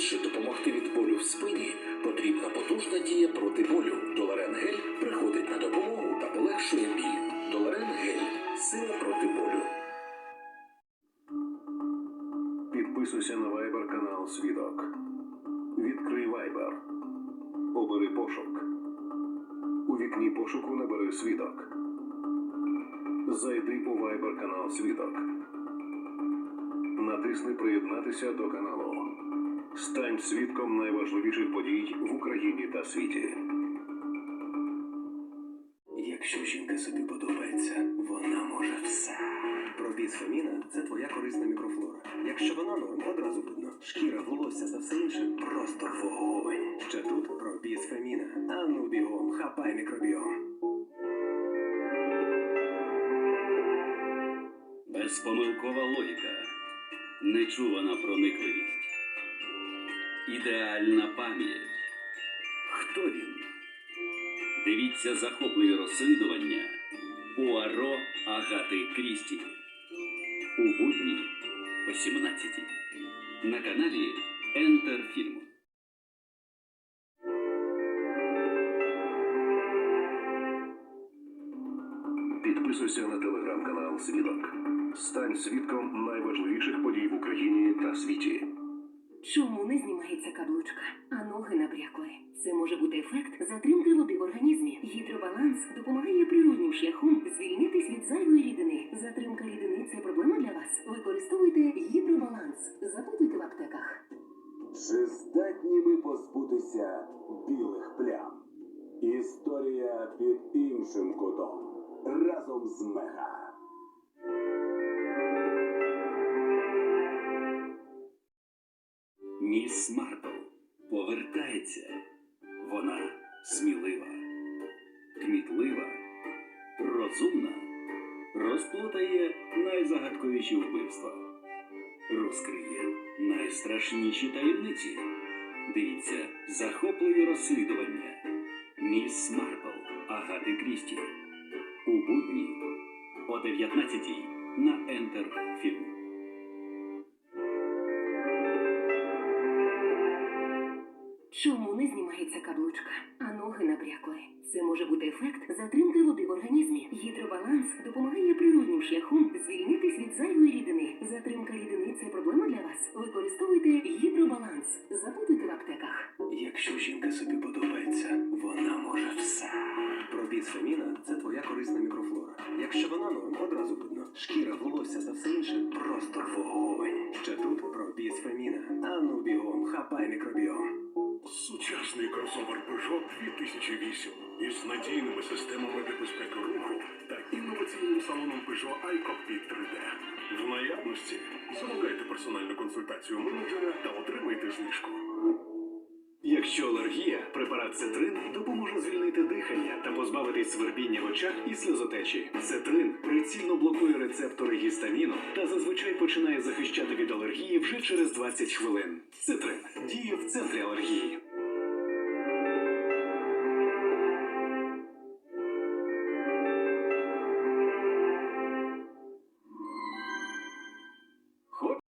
швидше допомогти від болю в спині, потрібна потужна дія проти болю. Доларен гель приходить на допомогу та полегшує біль. Доларен гель сила проти болю. Підписуйся на Viber канал Свідок. Відкрий Viber. Обери пошук. У вікні пошуку набери свідок. Зайди у Viber канал Свідок. Натисни Приєднатися до каналу. Стань свідком найважливіших подій в Україні та світі. Якщо жінка собі подобається, вона може все. Пробісфеміна це твоя корисна мікрофлора. Якщо вона норм, одразу видно. Шкіра, волосся та все інше просто вогонь. Ще тут пробісфеміна. А ну бігом, хапай мікробіом. Безпомилкова логіка, нечувана проникливість, ідеальна пам'ять. Хто він? Дивіться захопливі розслідування Уаро Агати Крісті. У будні о 17 на каналі Ентер Фільм. Підписуйся на телеграм-канал Свідок. Стань свідком найважливіших подій в Україні та світі. Чому каблучка, а ноги набрякли? Це може бути ефект затримки води в організмі. Гідробаланс допомагає природнім шляхом звільнитись від зайвої рідини. Затримка рідини це проблема для вас. Використовуйте гідробаланс. Запитуйте в аптеках. Чи здатні ми позбутися білих плям? Історія під іншим кутом. Разом з Мега. Міс Марпл повертається. Вона смілива, кмітлива, розумна, розплутає найзагадковіші вбивства, розкриє найстрашніші таємниці. Дивіться захопливі розслідування. Міс Марпл Агати Крісті. У будні о 19 на Ентер. Чому не знімається каблучка, а ноги набрякли? Це може бути ефект затримки води в організмі. Гідробаланс допомагає природнім шляхом звільнитись від зайвої рідини. Затримка рідини це проблема для вас. Використовуйте гідробаланс. Запитуйте в аптеках. Якщо жінка собі подобається, вона може все. Пробісфеміна це твоя корисна мікрофлора. Якщо вона норм, одразу видно. Шкіра, кросовер Peugeot 2008 із надійними системами безпеки руху та інноваційним салоном Peugeot iCockpit 3D. В наявності замовляйте персональну консультацію менеджера та отримайте знижку. Якщо алергія, препарат Цетрин допоможе звільнити дихання та позбавитись свербіння в очах і сльозотечі. Цетрин прицільно блокує рецептори гістаміну та зазвичай починає захищати від алергії вже через 20 хвилин. Цетрин діє в центрі алергії.